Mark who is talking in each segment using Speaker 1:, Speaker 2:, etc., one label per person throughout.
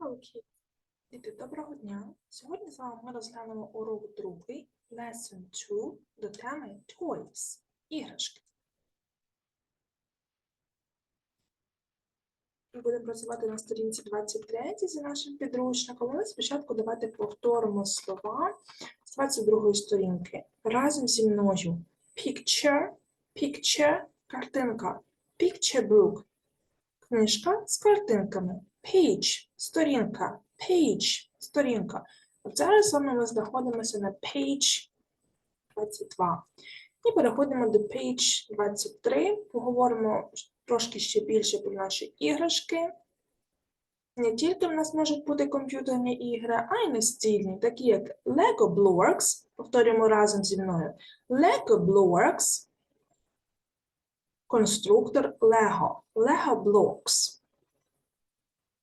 Speaker 1: Окей. Діти, доброго дня. Сьогодні з вами ми розглянемо урок другий, lesson 2 до теми toys, іграшки. Будемо працювати на сторінці 23 за нашим підручником, але спочатку давайте повторимо слова з 22 сторінки. Разом зі мною. Picture, picture, картинка. Picture book, книжка з картинками. Page – сторінка. Page – сторінка. От зараз з вами ми знаходимося на page 22. І переходимо до page 23. Поговоримо трошки ще більше про наші іграшки. Не тільки в нас можуть бути комп'ютерні ігри, а й настільні, такі як Lego Blocks. Повторюємо разом зі мною. Lego Blocks. Конструктор Lego. Lego Blocks.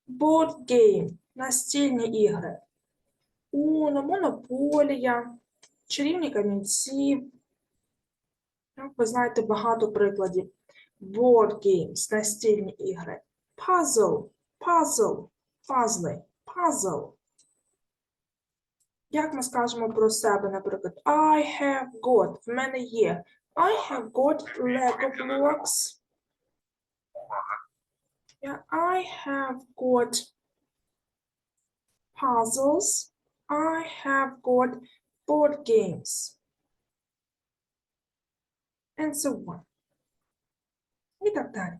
Speaker 1: Board game – настільні ігри. Уно, монополія, чарівні камінці. Ви знаєте багато прикладів. Board games – настільні ігри. Puzzle, puzzle, пазли, puzzle. Як ми скажемо про себе, наприклад, I have got, в мене є. I have got Lego blocks. Yeah, I have got puzzles. I have got board games. And so on. І так далі.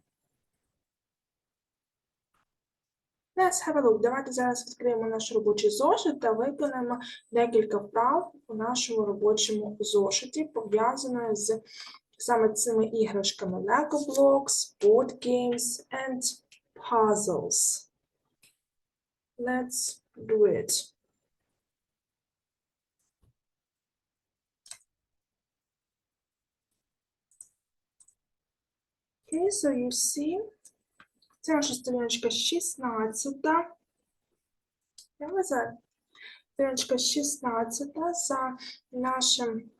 Speaker 1: Let's have a look. Давайте зараз відкриємо наш робочий зошит та виконаємо декілька вправ у нашому робочому зошиті, пов'язаної з саме цими іграшками Lego Blocks, Board Games and puzzles. Let's do it. Okay, so you see, це наша сторіночка 16. Я вважаю, сторіночка 16 за нашим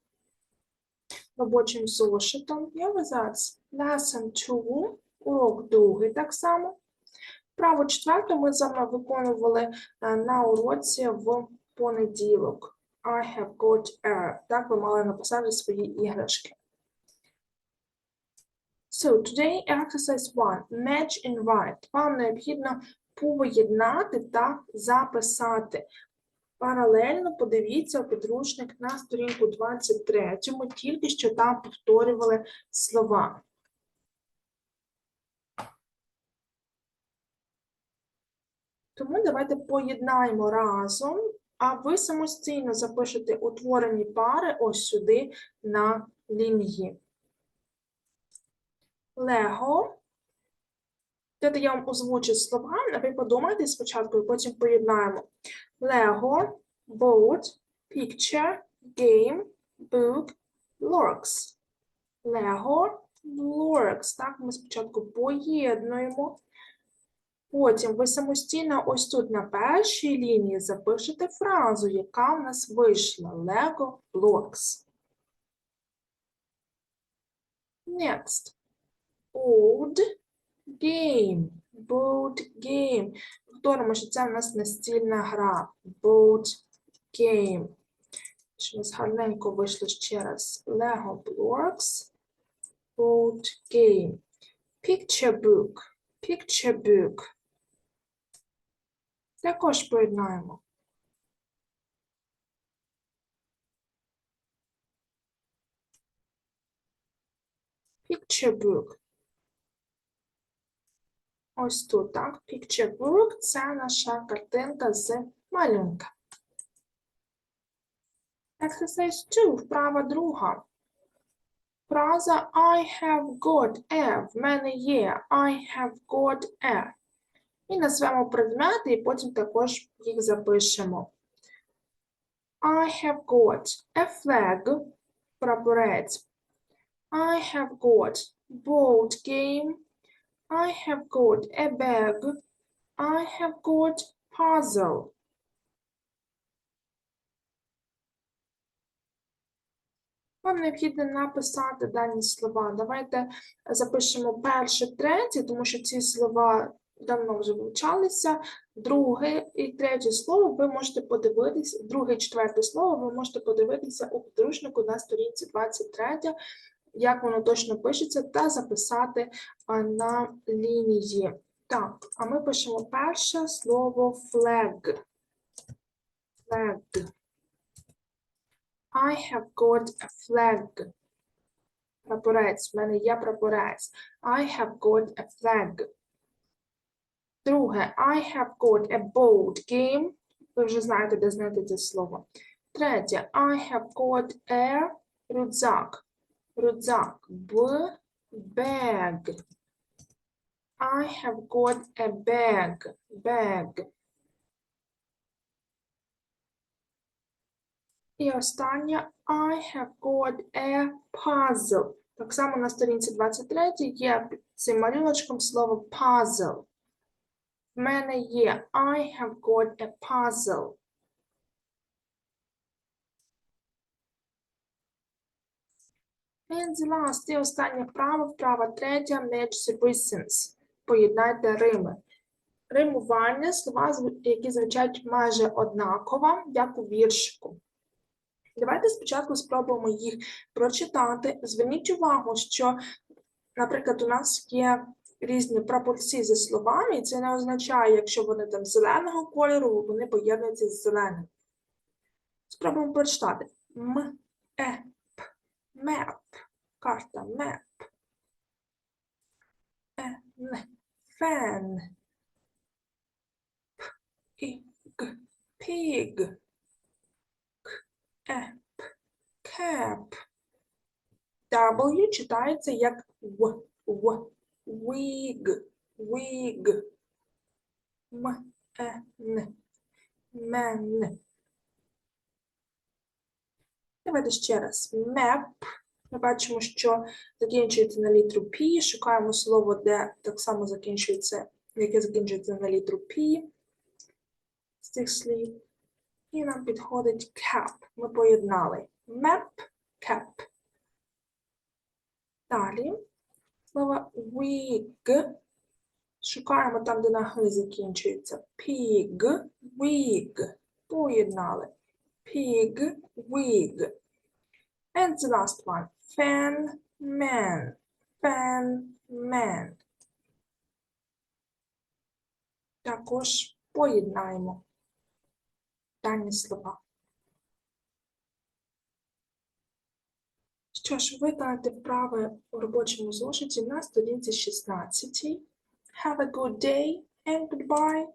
Speaker 1: робочим зошитом. Я вважаю, lesson 2, урок другий так само. Право четверте ми з вами виконували е, на уроці в понеділок. I have got a. Так, ви мали написати свої іграшки. So, today exercise 1. Match and write. Вам необхідно поєднати та записати. Паралельно подивіться підручник на сторінку 23, тільки що там повторювали слова. Тому давайте поєднаємо разом, а ви самостійно запишете утворені пари ось сюди на лінії. Лего. Дайте я вам озвучу слова, а ви подумайте спочатку, і потім поєднаємо. Lego, boat, picture, game, book, blocks. Lego, blocks. Так, ми спочатку поєднуємо. Потім ви самостійно ось тут на першій лінії запишете фразу, яка в нас вийшла. Lego blocks. Next. Old game. Boat game. Повторимо, що це в нас настільна гра. Boat game. Що у гарненько вийшло ще раз. Lego blocks. Boat game. Picture book. Picture book. Також поєднаємо. Picture book. Ось тут, так. Picture book – це наша картинка з малюнка. Exercise 2, вправа друга. Фраза I have got a. В мене є. I have got a. І назвемо предмети, і потім також їх запишемо. I have got a flag. Прапорець. I have got board game. I have got a bag. I have got puzzle. Вам необхідно написати дані слова. Давайте запишемо перше, третє, тому що ці слова давно вже вивчалися. Друге і третє слово ви можете подивитися, друге і четверте слово ви можете подивитися у підручнику на сторінці 23, як воно точно пишеться, та записати на лінії. Так, а ми пишемо перше слово flag. Flag. I have got a flag. Прапорець. В мене є прапорець. I have got a flag. Друге, I have got a board game. Ви вже знаєте, де знайти це слово. Третє, I have got a рюкзак. Рюкзак. Б. Bag. I have got a bag. Bag. І останнє I have got a puzzle. Так само на сторінці 23 є цим малюночком слово puzzle. В мене є I have got a puzzle. And last, і остання вправа, вправа третя, match reasons. Поєднайте рими. Римування слова, які звучать майже однаково, як у віршику. Давайте спочатку спробуємо їх прочитати. Зверніть увагу, що, наприклад, у нас є різні прапорці зі словами, і це не означає, якщо вони там зеленого кольору, вони поєднуються з зеленим. Спробуємо прочитати. М, е, п, меп, карта, меп. Е, н, фен. П, і, г, піг. К, е, п, кеп. W читається як в, в. Wig, wig. М, е. Давайте ще раз. Map. Ми бачимо, що закінчується на літру P. Шукаємо слово, де так само закінчується, яке закінчується на літру P з цих слів. І нам підходить cap. Ми поєднали. Map, cap. Далі. Слово wig. Шукаємо там, де на г закінчується. Pig, wig. Поєднали. Pig, wig. And the last one. Fan, man. Fan, man. Також поєднаємо дані слова. Що ж, виконати вправи у робочому зошиті на сторінці 16. Have a good day and goodbye.